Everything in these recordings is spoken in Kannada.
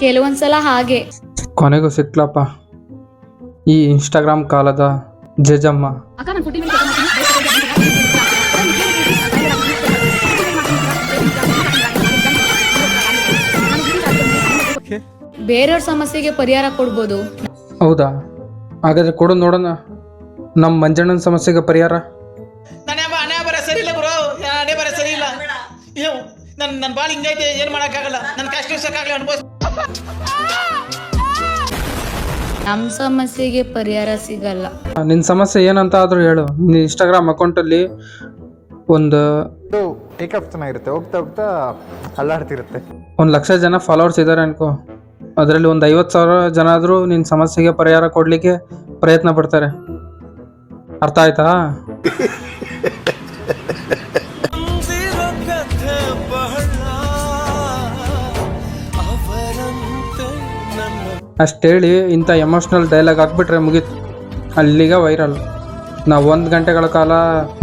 ಕೆಲವೊಂದ್ಸಲ ಹಾಗೆ ಕೊನೆಗೂ ಸಿಕ್ಲಪ್ಪ ಈ ಇನ್ಸ್ಟಾಗ್ರಾಮ್ ಕಾಲದ ಜಜಮ್ಮ ಬೇರೆಯವ್ರ ಸಮಸ್ಯೆಗೆ ಪರಿಹಾರ ಕೊಡ್ಬೋದು ಹೌದಾ ಹಾಗಾದ್ರೆ ಕೊಡು ನೋಡೋಣ ನಮ್ಮ ಮಂಜಣ್ಣನ ಸಮಸ್ಯೆಗೆ ಪರಿಹಾರ ನನ್ನ ಹಣೆ ಬರ ಸರಿ ಇಲ್ಲ ಗುರು ಹಣೆ ಬರ ಸರಿ ಇಲ್ಲ ನನ್ನ ನನ್ನ ಬಾಳ ಹಿಂಗೈತೆ ಏನು ಮಾಡೋಕ್ಕಾಗಲ್ಲ ನನ್ನ ಕಷ್ಟ ದಿವ್ಸಕ್ಕಾಗಲಿ ಅನುಭವಿಸ್ ನಮ್ಮ ಸಮಸ್ಯೆಗೆ ಪರಿಹಾರ ಸಿಗಲ್ಲ. ನಿನ್ನ ಸಮಸ್ಯೆ ಏನಂತ ಆದರೂ ಹೇಳು ನಿನ್ನ ಇನ್ಸ್ಟಾಗ್ರಾಮ್ ಅಕೌಂಟಲ್ಲಿ ಒಂದು ಇದು ಟೇಕಪ್ ಚೆನ್ನಾಗಿರುತ್ತೆ ಹೋಗ್ತಾ ಹೋಗ್ತಾ ಅಲ್ಲಾಡ್ತಿರುತ್ತೆ. ಒಂದು ಲಕ್ಷ ಜನ ಫಾಲೋವರ್ಸ್ ಇದ್ದಾರೆ ಅನ್ಕೋ. ಅದರಲ್ಲಿ ಒಂದು ಐವತ್ತು ಸಾವಿರ ಜನ ಆದರೂ ನಿನ್ನ ಸಮಸ್ಯೆಗೆ ಪರಿಹಾರ ಕೊಡಲಿಕ್ಕೆ ಪ್ರಯತ್ನ ಪಡ್ತಾರೆ. ಅರ್ಥ ಆಯ್ತಾ? ಅಷ್ಟೇಳಿ ಇಂಥ ಎಮೋಷ್ನಲ್ ಡೈಲಾಗ್ ಹಾಕ್ಬಿಟ್ರೆ ಮುಗೀತು. ಅಲ್ಲಿಗೆ ವೈರಲ್ ನಾವು ಒಂದು ಗಂಟೆಗಳ ಕಾಲ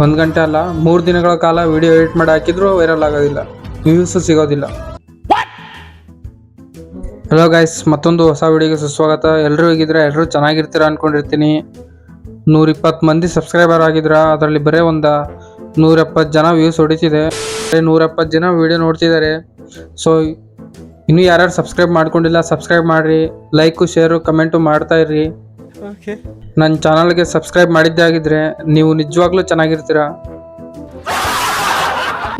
ಒಂದು ಗಂಟೆ ಅಲ್ಲ ಮೂರು ದಿನಗಳ ಕಾಲ ವಿಡಿಯೋ ಎಡಿಟ್ ಮಾಡಿ ಹಾಕಿದ್ರು ವೈರಲ್ ಆಗೋದಿಲ್ಲ. ವ್ಯೂಸು ಸಿಗೋದಿಲ್ಲ. ಹಲೋ ಗೈಸ್ ಮತ್ತೊಂದು ಹೊಸ ವಿಡಿಯೋಗೆ ಸುಸ್ವಾಗತ. ಎಲ್ಲರೂ ಹೇಗಿದ್ರೆ ಎಲ್ಲರೂ ಚೆನ್ನಾಗಿರ್ತೀರ ಅಂದ್ಕೊಂಡಿರ್ತೀನಿ ನೂರಿಪ್ಪತ್ತು ಮಂದಿ ಸಬ್ಸ್ಕ್ರೈಬರ್ ಆಗಿದ್ರ ಅದರಲ್ಲಿ ಬರೀ ಒಂದು ನೂರೆಪ್ಪತ್ತು ಜನ ವ್ಯೂಸ್ ಹೊಡಿತಿದೆ. ನೂರೆಪ್ಪತ್ತು ಜನ ವಿಡಿಯೋ ನೋಡ್ತಿದ್ದಾರೆ. ಸೊ ಇನ್ನೂ ಯಾರು ಸಬ್ಸ್ಕ್ರೈಬ್ ಮಾಡ್ಕೊಂಡಿಲ್ಲ ಸಬ್ಸ್ಕ್ರೈಬ್ ಮಾಡ್ರಿ. ಲೈಕು ಶೇರು ಕಮೆಂಟು ಮಾಡ್ತಾ ಇರ್ರಿ. ನನ್ನ ಚಾನಲ್ಗೆ ಸಬ್ಸ್ಕ್ರೈಬ್ ಮಾಡಿದ್ದೇ ಆಗಿದ್ರೆ ನೀವು ನಿಜವಾಗ್ಲೂ ಚೆನ್ನಾಗಿರ್ತೀರಾ?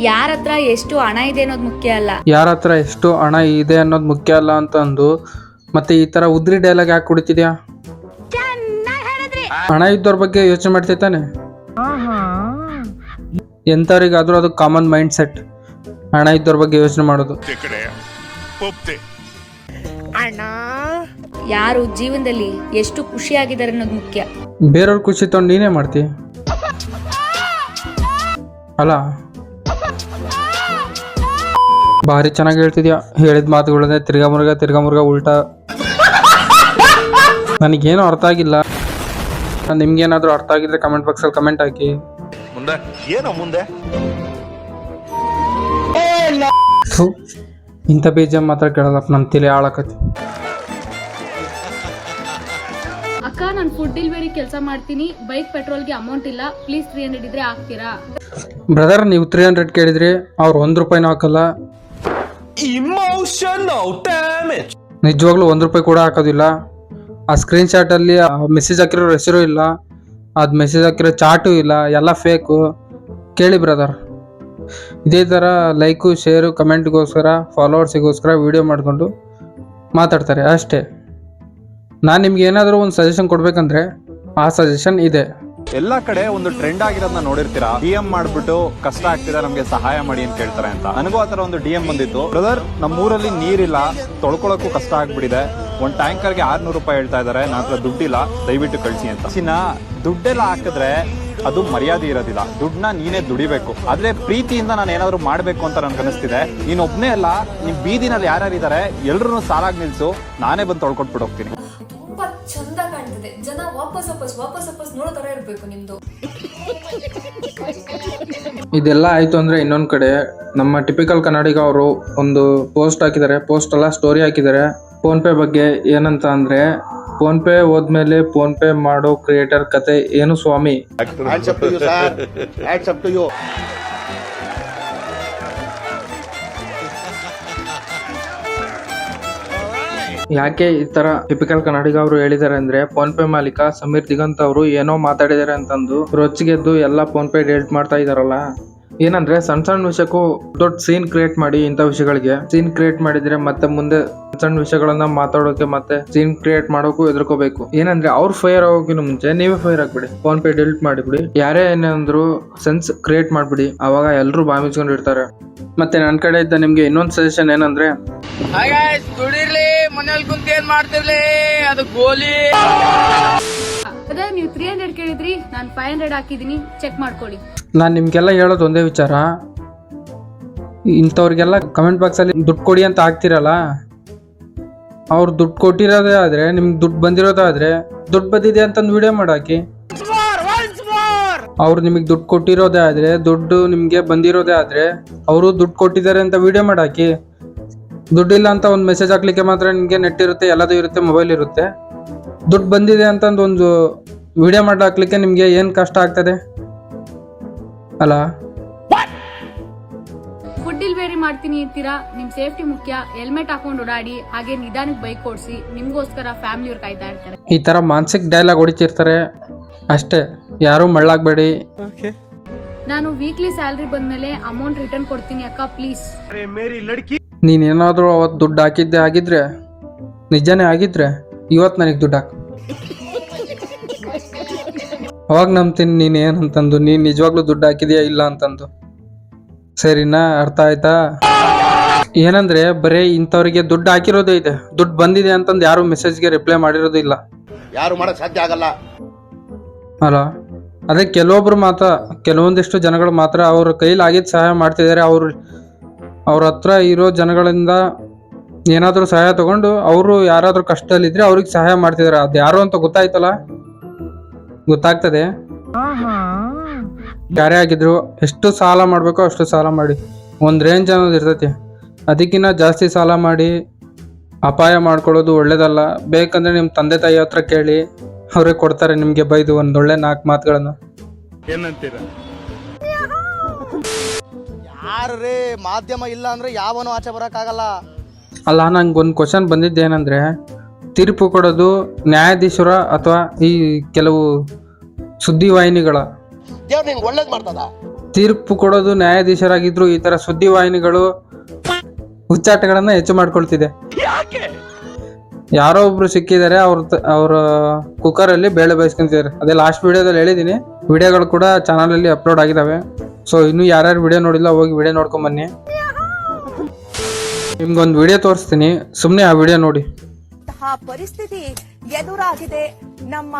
ಯಾರ ಹತ್ರ ಎಷ್ಟು ಹಣ ಇದೆ ಅನ್ನೋದು ಮುಖ್ಯ ಅಲ್ಲ. ಯಾರ ಹತ್ರ ಎಷ್ಟು ಹಣ ಇದೆ ಅನ್ನೋದು ಮುಖ್ಯ ಅಲ್ಲ ಅಂತ ಅಂದು ಮತ್ತೆ ಈ ತರ ಉದ್ರಿ ಡೈಲಾಗ್ ಯಾಕೆ ಕುಡಿತಿದ್ಯಾ ಹಣ ಇದ್ದವ್ರ ಬಗ್ಗೆ ಯೋಚನೆ ಮಾಡ್ತೈತಾನೆ ಎಂಥವ್ರಿಗಾದ್ರೂ ಅದು ಕಾಮನ್ ಮೈಂಡ್ ಸೆಟ್ ಹಣ ಇದ್ದವ್ರ ಬಗ್ಗೆ ಯೋಚನೆ ಮಾಡೋದು. ಒಪ್ತೆ ಯಾರು ಜೀವನದಲ್ಲಿ ಎಷ್ಟು ಖುಷಿಯಾಗಿದ್ದಾರೆ ಅನ್ನೋದು ಮುಖ್ಯ. ಬೇರೆಯವ್ರ ಖುಷಿ ತಗೊಂಡು ನೀನೇ ಮಾಡ್ತಿ? ಅಲ್ಲ? ಭಾರಿ ಚೆನ್ನಾಗಿ ಹೇಳ್ತಿದ್ಯಾ? ಹೇಳಿದ ಮಾತುಗಳನ್ನೇ ತಿರ್ಗಾ ಮುರ್ಗ ತಿರ್ಗಾ ಮುರ್ಗ ಉಲ್ಟಾ. ನನಗೇನು ಅರ್ಥ ಆಗಿಲ್ಲ. ನಿಮ್ಗೇನಾದ್ರೂ ಅರ್ಥ ಆಗಿದ್ರೆ ಕಮೆಂಟ್ ಬಾಕ್ಸಲ್ಲಿ ಕಮೆಂಟ್ ಹಾಕಿ. ಮುಂದೆ? ಏನೋ ಮುಂದೆ? ಥು, ಇಂಥ ಬೀಜ ಮಾತ್ರ ಕೇಳಲ್ಲಪ್ಪ ನನ್ನ ತಲೆ ಆಳಕತಿ ಅಕ್ಕ ನಾನು ಫುಡ್ ಡೆಲಿವರಿ ಕೆಲಸ ಮಾಡ್ತೀನಿ. ಬೈಕ್ ಪೆಟ್ರೋಲ್ಗೆ ಅಮೌಂಟ್ ಇಲ್ಲ. ಪ್ಲೀಸ್ ತ್ರೀ ಹಂಡ್ರೆಡ್ ಇದ್ರೆ ಹಾಕ್ತೀರಾ? ಬ್ರದರ್ ನೀವು ತ್ರೀ ಹಂಡ್ರೆಡ್ ಕೇಳಿದ್ರಿ. ಅವ್ರು ಒಂದು ರೂಪಾಯಿನೂ ಹಾಕಲ್ಲ. ನಿಜವಾಗ್ಲೂ ಒಂದು ರೂಪಾಯಿ ಕೂಡ ಹಾಕೋದಿಲ್ಲ. ಆ ಸ್ಕ್ರೀನ್ ಶಾಟಲ್ಲಿ ಮೆಸೇಜ್ ಹಾಕಿರೋ ಹೆಸರು ಇಲ್ಲ. ಅದು ಮೆಸೇಜ್ ಹಾಕಿರೋ ಚಾಟು ಇಲ್ಲ. ಎಲ್ಲ ಫೇಕು ಕೇಳಿ ಬ್ರದರ್ ಇದೇ ಥರ ಲೈಕು, ಶೇರು, ಕಮೆಂಟ್ಗೋಸ್ಕರ, ಫಾಲೋವರ್ಸಿಗೋಸ್ಕರ ವಿಡಿಯೋ ಮಾಡಿಕೊಂಡು ಮಾತಾಡ್ತಾರೆ. ಅಷ್ಟೇ. ನಾನು ನಿಮ್ಗೆ ಏನಾದರೂ ಒಂದು ಸಜೆಷನ್ ಕೊಡಬೇಕಂದ್ರೆ ಆ ಸಜೆಷನ್ ಇದೆ. ಎಲ್ಲ ಕಡೆ ಒಂದು ಟ್ರೆಂಡ್ ಆಗಿರೋದನ್ನ ನೋಡಿರ್ತೀರಾ? ಡಿ ಎಂ ಮಾಡ್ಬಿಟ್ಟು ಕಷ್ಟ ಆಗ್ತಿದೆ, ನಮ್ಗೆ ಸಹಾಯ ಮಾಡಿ ಅಂತ ಕೇಳ್ತಾರೆ ಅಂತ. ನನಗೂ ಆತರ ಒಂದು ಡಿ ಎಂ ಬಂದಿತ್ತು. ಬ್ರದರ್ ನಮ್ಮ ಊರಲ್ಲಿ ನೀರಿಲ್ಲ, ತೊಳ್ಕೊಳಕ್ಕೂ ಕಷ್ಟ ಆಗ್ಬಿಟ್ಟಿದೆ. ಒಂದ್ ಟ್ಯಾಂಕರ್ಗೆ ಆರ್ನೂರು ರೂಪಾಯಿ ಹೇಳ್ತಾ ಇದಾರೆ ನನ್ನ ದುಡ್ಡಿಲ್ಲ. ದಯವಿಟ್ಟು ಕಳಿಸಿ ಅಂತ. ಚಿನ್ನ ದುಡ್ಡೆಲ್ಲ ಹಾಕಿದ್ರೆ ಅದು ಮರ್ಯಾದೆ ಇರೋದಿಲ್ಲ. ದುಡ್ಡನ್ನ ನೀನೇ ದುಡಿಬೇಕು. ಆದ್ರೆ ಪ್ರೀತಿಯಿಂದ ನಾನು ಏನಾದ್ರು ಮಾಡಬೇಕು ಅಂತ ನನ್ಗೆ ಅನಿಸ್ತಿದೆ. ನೀನ್ ಒಬ್ಬನೇ ಅಲ್ಲ ನಿಮ್ ಬೀದಿನಲ್ಲಿ ಯಾರ್ಯಾರಿದ್ದಾರೆ ಎಲ್ರು ಸಾಲಾಗಿ ನಿಲ್ಸು. ನಾನೇ ಬಂದು ತೊಳ್ಕೊಟ್ಬಿಟ್ಟು ಹೋಗ್ತೀನಿ. ಜನ ವಾಪಸ್ ವಾಪಸ್ ವಾಪಸ್ ವಾಪಸ್ ನೋಡೋ ತರ ಇರ್ಬೇಕು ನಿಮ್ದು. ಇದೆಲ್ಲ ಆಯ್ತು ಅಂದ್ರೆ ಇನ್ನೊಂದ್ ಕಡೆ ನಮ್ಮ ಟಿಪಿಕಲ್ ಕನ್ನಡಿಗ ಅವರು ಒಂದು ಪೋಸ್ಟ್ ಹಾಕಿದ್ದಾರೆ. ಪೋಸ್ಟ್ ಎಲ್ಲ ಸ್ಟೋರಿ ಹಾಕಿದ್ದಾರೆ. ಫೋನ್ ಪೇ ಬಗ್ಗೆ ಏನಂತ ಅಂದ್ರೆ ಫೋನ್ ಪೇ ಹೋದ್ಮೇಲೆ ಫೋನ್ ಪೇ ಮಾಡೋ ಕ್ರಿಯೇಟರ್ ಕತೆ ಏನು ಸ್ವಾಮಿ? ಯಾಕೆ ಈ ತರ ಟಿಪಿಕಲ್ ಕನ್ನಡಿಗ ಅವರು ಹೇಳಿದ್ದಾರೆ ಅಂದ್ರೆ ಫೋನ್ ಪೇ ಮಾಲೀಕ ಸಮೀರ್ ದಿಗಂತ್ ಅವರು ಏನೋ ಮಾತಾಡಿದ್ದಾರೆ ಅಂತಂದು ರೊಚ್ಚಿಗೆದ್ದು ಎಲ್ಲ ಫೋನ್ ಪೇ ಡಿಲೀಟ್ ಮಾಡ್ತಾ ಇದಾರಲ್ಲ ಏನಂದ್ರೆ ಸಣ್ಣ ಸಣ್ಣ ವಿಷಯಕ್ಕೂ ದೊಡ್ಡ ಸೀನ್ ಕ್ರಿಯೇಟ್ ಮಾಡಿ ಇಂಥ ವಿಷಯಗಳಿಗೆ. ಸೀನ್ ಕ್ರಿಯೇಟ್ ಮಾಡಿದ್ರೆ ಮತ್ತೆ ಮುಂದೆ ಸಣ್ಣ ವಿಷಯಗಳನ್ನ ಮಾತಾಡೋಕೆ ಮತ್ತೆ ಸೀನ್ ಕ್ರಿಯೇಟ್ ಮಾಡೋಕು ಎದುರ್ಕೋಬೇಕು ಏನಂದ್ರೆ ಅವ್ರು ಫೈರ್ ಆಗೋಕಿನ ಮುಂಚೆ ನೀವೇ ಫೈರ್ ಆಗ್ಬಿಡಿ. ಫೋನ್ ಪೇ ಡಿಲೀಟ್ ಮಾಡಿಬಿಡಿ. ಯಾರೇ ಏನಂದ್ರು ಸೆನ್ಸ್ ಕ್ರಿಯೇಟ್ ಮಾಡ್ಬಿಡಿ. ಅವಾಗ ಎಲ್ಲರೂ ಬಾಮಿಸ್ಕೊಂಡಿರ್ತಾರೆ ಮತ್ತೆ ನನ್ನ ಕಡೆ ಇದ್ದ ನಿಮ್ಗೆ ಇನ್ನೊಂದು ಸಜೆಷನ್ ಏನಂದ್ರೆ ಮನೇಲಿ ಕುಂತ ಏನ್ ಮಾಡ್ತಿರ್ಲಿ? ಅದು ಗೋಲಿ. ಅದೇ ನೀವು ತ್ರೀ ಹಂಡ್ರೆಡ್ ಕೇಳಿದ್ರಿ ನಾನು ಫೈವ್ ಹಂಡ್ರೆಡ್ ಹಾಕಿದೀನಿ ಚೆಕ್ ಮಾಡ್ಕೊಳ್ಳಿ. ನಾನು ನಿಮ್ಗೆಲ್ಲ ಹೇಳೋದು ಒಂದೇ ವಿಚಾರ. ಇಂಥವ್ರಿಗೆಲ್ಲ ಕಮೆಂಟ್ ಬಾಕ್ಸಲ್ಲಿ ದುಡ್ಡು ಕೊಡಿ ಅಂತ ಹಾಕ್ತಿರಲ್ಲ ಅವ್ರು ದುಡ್ಡು ಕೊಟ್ಟಿರೋದೇ ಆದರೆ ನಿಮ್ಗೆ ದುಡ್ಡು ಬಂದಿರೋದಾದ್ರೆ ದುಡ್ಡು ಬಂದಿದೆ ಅಂತಂದು ವಿಡಿಯೋ ಮಾಡಾಕಿ. ಅವ್ರು ನಿಮಗೆ ದುಡ್ಡು ಕೊಟ್ಟಿರೋದೇ ಆದರೆ ದುಡ್ಡು ನಿಮಗೆ ಬಂದಿರೋದೇ ಆದರೆ ಅವರು ದುಡ್ಡು ಕೊಟ್ಟಿದ್ದಾರೆ ಅಂತ ವಿಡಿಯೋ ಮಾಡಾಕಿ. ದುಡ್ಡಿಲ್ಲ ಅಂತ ಒಂದು ಮೆಸೇಜ್ ಹಾಕ್ಲಿಕ್ಕೆ ಮಾತ್ರ ನಿಮಗೆ ನೆಟ್ ಇರುತ್ತೆ ಎಲ್ಲದೂ ಇರುತ್ತೆ ಮೊಬೈಲ್ ಇರುತ್ತೆ. ದುಡ್ಡು ಬಂದಿದೆ ಅಂತಂದು ಒಂದು ವಿಡಿಯೋ ಮಾಡಿ ಹಾಕ್ಲಿಕ್ಕೆ ನಿಮಗೆ ಏನು ಕಷ್ಟ ಆಗ್ತದೆ? ಅಲ್ಲ? ಫುಡ್ ಡೆಲಿವರಿ ಮಾಡ್ತೀನಿ ಅಂತೀರಾ? ನಿಮ್ ಸೇಫ್ಟಿ ಮುಖ್ಯ. ಹೆಲ್ಮೆಟ್ ಹಾಕೊಂಡು ಓಡಾಡಿ ಹಾಗೆ ನಿಧಾನಕ್ಕೆ ಬೈಕ್ ಓಡಿಸಿ ನಿಮ್ಗೋಸ್ಕರ ಫ್ಯಾಮಿಲಿಯವ್ರು ಕಾಯ್ತಾ ಇರ್ತಾರೆ. ಈ ತರ ಮಾನಸಿಕ ಡೈಲಾಗ್ ಹೊಡಿತಿರ್ತಾರೆ. ಅಷ್ಟೇ ಯಾರು ಮಳ್ಳಾಗಬೇಡಿ. ನಾನು ವೀಕ್ಲಿ ಸ್ಯಾಲ್ರಿ ಬಂದ್ಮೇಲೆ ಅಮೌಂಟ್ ರಿಟರ್ನ್ ಕೊಡ್ತೀನಿ ಅಕ್ಕ ಪ್ಲೀಸ್ ನೀನೇನಾದರೂ ಅವತ್ತು ದುಡ್ಡು ಹಾಕಿದ್ದೆ ಆಗಿದ್ರೆ ನಿಜನೇ ಆಗಿದ್ರೆ ಇವತ್ತು ನನಗೆ ದುಡ್ಡು ಹಾಕು. ಅವಾಗ ನಂಬ್ತೀನಿ ನೀನು ಏನಂತಂದು ನೀನು ನಿಜವಾಗ್ಲೂ ದುಡ್ಡು ಹಾಕಿದ್ಯಾ ಇಲ್ಲ ಅಂತಂದು. ಸರಿನಾ ಅರ್ಥ ಆಯ್ತಾ? ಏನಂದ್ರೆ ಬರೀ ಇಂಥವ್ರಿಗೆ ದುಡ್ಡು ಹಾಕಿರೋದೇ ಇದೆ. ದುಡ್ಡು ಬಂದಿದೆ ಅಂತಂದು ಯಾರು ಮೆಸೇಜ್ಗೆ ರಿಪ್ಲೈ ಮಾಡಿರೋದು ಇಲ್ಲ. ಯಾರು ಮಾಡಕ್ ಸಾಧ್ಯ ಆಗಲ್ಲ. ಅಲ್ಲ ಅದೇ ಕೆಲವೊಬ್ರು ಮಾತ್ರ ಕೆಲವೊಂದಿಷ್ಟು ಜನಗಳು ಮಾತ್ರ ಅವ್ರ ಕೈಲಾಗಿದ್ದು ಸಹಾಯ ಮಾಡ್ತಿದ್ದಾರೆ ಅವ್ರು ಅವ್ರ ಹತ್ರ ಇರೋ ಜನಗಳಿಂದ ಏನಾದರೂ ಸಹಾಯ ತಗೊಂಡು ಅವರು ಯಾರಾದರೂ ಕಷ್ಟದಲ್ಲಿದ್ರೆ ಅವ್ರಿಗೆ ಸಹಾಯ ಮಾಡ್ತಿದಾರೆ. ಅದು ಯಾರು ಅಂತ ಗೊತ್ತಾಯ್ತಲ್ಲ? ಗೊತ್ತಾಗ್ತದೆ. ಯಾರೇ ಆಗಿದ್ರು ಎಷ್ಟು ಸಾಲ ಮಾಡಬೇಕೋ ಅಷ್ಟು ಸಾಲ ಮಾಡಿ. ಒಂದು ರೇಂಜ್ ಅನ್ನೋದು ಇರ್ತೈತಿ. ಅದಕ್ಕಿಂತ ಜಾಸ್ತಿ ಸಾಲ ಮಾಡಿ ಅಪಾಯ ಮಾಡ್ಕೊಳ್ಳೋದು ಒಳ್ಳೇದಲ್ಲ. ಬೇಕಂದ್ರೆ ನಿಮ್ಮ ತಂದೆ ತಾಯಿ ಹತ್ರ ಕೇಳಿ. ಅವ್ರಿಗೆ ಕೊಡ್ತಾರೆ ನಿಮಗೆ ಬೈದು ಒಂದೊಳ್ಳೆ ನಾಲ್ಕು ಮಾತುಗಳನ್ನು. ಯಾರೇ ಮಾಧ್ಯಮ ಇಲ್ಲ ಅಂದ್ರೆ ಯಾವನು ಆಚೆ ಬರೋಕ್ಕಾಗಲ್ಲ ಅಲ್ಲ ನಂಗೆ ಒಂದು ಕ್ವಶನ್ ಬಂದಿದ್ದೇನೆಂದ್ರೆ ತೀರ್ಪು ಕೊಡೋದು ನ್ಯಾಯಾಧೀಶರ ಅಥವಾ ಈ ಕೆಲವು ಸುದ್ದಿವಾಹಿನಿಗಳ? ದೇವ್ರು ನಿಂಗೆ ಒಳ್ಳೇದು ಮಾಡ್ತದ? ತೀರ್ಪು ಕೊಡೋದು ನ್ಯಾಯಾಧೀಶರಾಗಿದ್ರು ಈ ಥರ ಸುದ್ದಿವಾಹಿನಿಗಳು ಹುಚ್ಚಾಟಗಳನ್ನ ಹೆಚ್ಚು ಮಾಡ್ಕೊಳ್ತಿದೆ. ಯಾರೋ ಒಬ್ರು ಸಿಕ್ಕಿದ್ದಾರೆ ಅವ್ರ ಅವ್ರ ಕುಕ್ಕರಲ್ಲಿ ಬೇಳೆ ಬೇಯಿಸ್ಕೊಂತಿದ್ದಾರೆ. ಅದೇ ಲಾಸ್ಟ್ ವಿಡಿಯೋದಲ್ಲಿ ಹೇಳಿದ್ದೀನಿ ವಿಡಿಯೋಗಳು ಕೂಡ ಚಾನಲಲ್ಲಿ ಅಪ್ಲೋಡ್ ಆಗಿದ್ದಾವೆ ಸೊ ಇನ್ನು ಯಾರ್ಯಾರು ವಿಡಿಯೋ ನೋಡಿಲ್ಲ, ಹೋಗಿ ವಿಡಿಯೋ ನೋಡ್ಕೊಂಡ್ ಬನ್ನಿ ನಿಮ್ಗೊಂದು ವಿಡಿಯೋ ತೋರಿಸ್ತೀನಿ. ಸುಮ್ಮನೆ ಆ ವಿಡಿಯೋ ನೋಡಿ. ಪರಿಸ್ಥಿತಿ ಎದುರಾಗಿದೆ. ನಮ್ಮ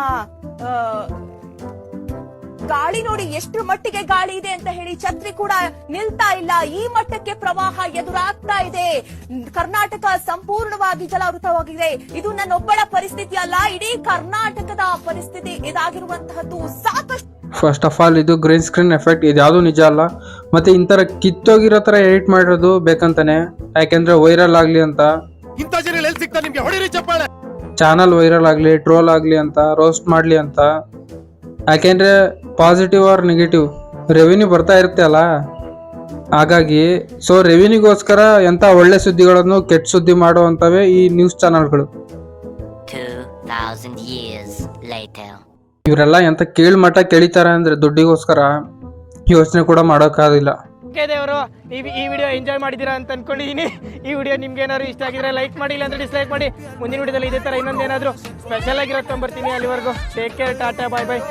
ಗಾಳಿ ನೋಡಿ ಎಷ್ಟು ಮಟ್ಟಿಗೆ ಗಾಳಿ ಇದೆ ಅಂತ ಹೇಳಿ ಛತ್ರಿ ಕೂಡ ನಿಲ್ತಾ ಇಲ್ಲ. ಈ ಮಟ್ಟಕ್ಕೆ ಪ್ರವಾಹ ಎದುರಾಗ್ತಾ ಇದೆ. ಕರ್ನಾಟಕ ಸಂಪೂರ್ಣವಾಗಿ ಜಲಾವೃತವಾಗಿದೆ. ಇದು ನನ್ನೊಬ್ಬಳ ಪರಿಸ್ಥಿತಿ ಅಲ್ಲ, ಇಡೀ ಕರ್ನಾಟಕದ ಪರಿಸ್ಥಿತಿ ಇದಾಗಿರುವಂತಹದ್ದು ಸಾಕಷ್ಟು ಫಸ್ಟ್ ಆಫ್ ಆಲ್ ಇದು ಗ್ರೀನ್ ಸ್ಕ್ರೀನ್ ಎಫೆಕ್ಟ್ ಇದು ಯಾವುದು ನಿಜ ಅಲ್ಲ. ಮತ್ತೆ ಇಂಥರ ಕಿತ್ತೋಗಿರೋ ಥರ ಎಡಿಟ್ ಮಾಡಿರೋದು ಬೇಕಂತಾನೆ. ಯಾಕೆಂದ್ರೆ ವೈರಲ್ ಆಗಲಿ ಅಂತ. ಇಂಥ ಜನ ಎಲ್ಲಿ ಸಿಗ್ತಾರೆ ನಿಮ್ಗೆ? ಹೊಡಿರಿ ಚಪ್ಪಾಳೆ. ಚಾನಲ್ ವೈರಲ್ ಆಗಲಿ ಟ್ರೋಲ್ ಆಗಲಿ ಅಂತ ರೋಸ್ಟ್ ಮಾಡಲಿ ಅಂತ. ಯಾಕೆಂದ್ರೆ ಪಾಸಿಟಿವ್ ಆರ್ ನೆಗೆಟಿವ್ ರೆವಿನ್ಯೂ ಬರ್ತಾ ಇರುತ್ತೆ ಅಲ್ಲ. ಹಾಗಾಗಿ ಸೊ ರೆವಿನ್ಯೂಗೋಸ್ಕರ ಎಂಥ ಒಳ್ಳೆ ಸುದ್ದಿಗಳನ್ನು ಕೆಟ್ಟ ಸುದ್ದಿ ಮಾಡುವಂಥವೇ ಈ ನ್ಯೂಸ್ ಚಾನಲ್ಗಳು 2,000 years later. ಇವರೆಲ್ಲ ಎಂತ ಕೇಳಿ ಮಠ ಕೇಳಿತಾರ ಅಂದ್ರೆ ದುಡ್ಡಿಗೋಸ್ಕರ ಯೋಚನೆ ಕೂಡ ಮಾಡೋಕ್ಕಾಗಿಲ್ಲ ಓಕೆ ದೇವರು, ಈ ವಿಡಿಯೋ ಎಂಜಾಯ್ ಮಾಡಿದ್ದೀರಾ ಅಂತ ಅನ್ಕೊಂಡಿದ್ದೀನಿ ಈ ವಿಡಿಯೋ ನಿಮ್ಗೆ ಏನಾದ್ರು ಇಷ್ಟ ಆಗಿದ್ರೆ ಲೈಕ್ ಮಾಡಿ, ಇಲ್ಲಾಂದ್ರೆ ಡಿಸ್ಲೈಕ್ ಮಾಡಿ. ಮುಂದಿನ ವಿಡಿಯೋದಲ್ಲಿ ಇದೇ ತರ ಇನ್ನೊಂದು ಏನಾದರೂ ಸ್ಪೆಷಲ್ ಆಗಿರೋ ತೊಗೊಂಬರ್ತೀನಿ ಅಲ್ಲಿವರೆಗೂ. Take care tata bye bye